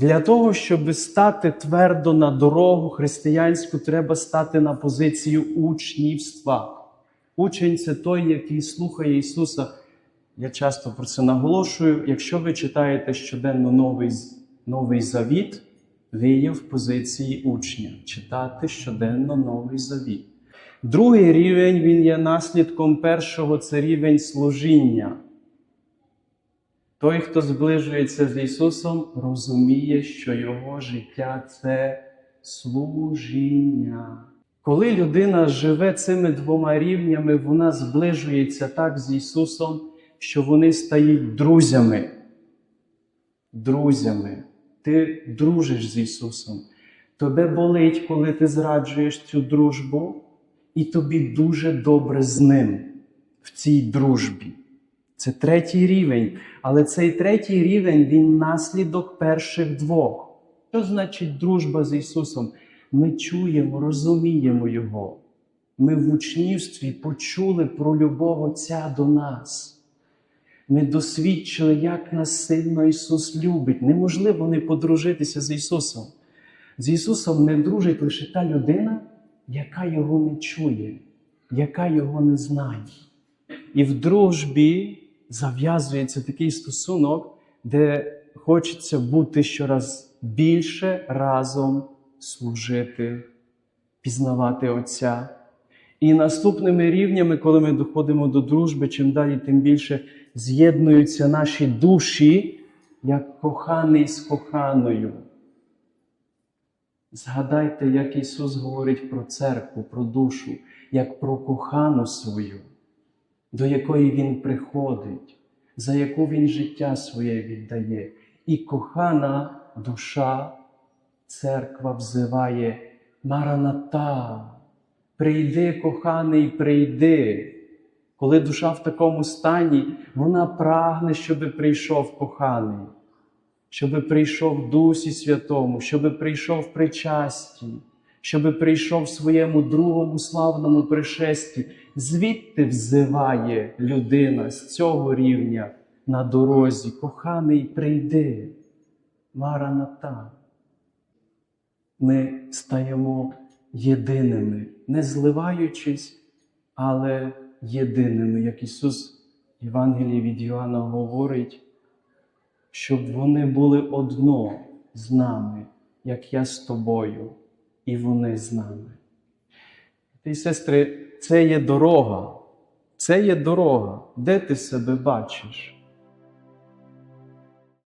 Для того, щоб стати твердо на дорогу християнську, треба стати на позицію учнівства. Учень це той, який слухає Ісуса. Я часто про це наголошую. Якщо ви читаєте щоденно новий, новий завіт, ви є в позиції учня. Читати щоденно новий завіт. Другий рівень він є наслідком першого це рівень служіння. Той, хто зближується з Ісусом, розуміє, що Його життя це служіння. Коли людина живе цими двома рівнями, вона зближується так з Ісусом, що вони стають друзями. Друзями. Ти дружиш з Ісусом. Тебе болить, коли ти зраджуєш цю дружбу, і тобі дуже добре з ним в цій дружбі. Це третій рівень. Але цей третій рівень він наслідок перших двох. Що значить дружба з Ісусом? Ми чуємо, розуміємо Його. Ми в учнівстві почули про любов Отця до нас. Ми досвідчили, як нас сильно Ісус любить. Неможливо не подружитися з Ісусом. З Ісусом не дружить лише та людина, яка Його не чує, яка Його не знає. І в дружбі зав'язується такий стосунок, де хочеться бути щораз більше разом служити, пізнавати Отця. І наступними рівнями, коли ми доходимо до дружби, чим далі, тим більше з'єднуються наші душі, як коханий з коханою. Згадайте, як Ісус говорить про церкву, про душу, як про кохану свою, до якої Він приходить, за яку Він життя своє віддає. І кохана душа, церква взиває Мараната, прийди, коханий, прийди. Коли душа в такому стані, вона прагне, щоб прийшов коханий, щоб прийшов Дусі Святому, щоб прийшов причасті, щоб прийшов в своєму другому славному пришесті. Звідти взиває людина з цього рівня на дорозі, коханий, прийди, Мараната. Ми стаємо єдиними, не зливаючись, але єдиними, як Ісус в Євангелії від Йоанна говорить, щоб вони були одно з нами, як я з тобою, і вони з нами. Ти, сестри, це є дорога. Це є дорога. Де ти себе бачиш?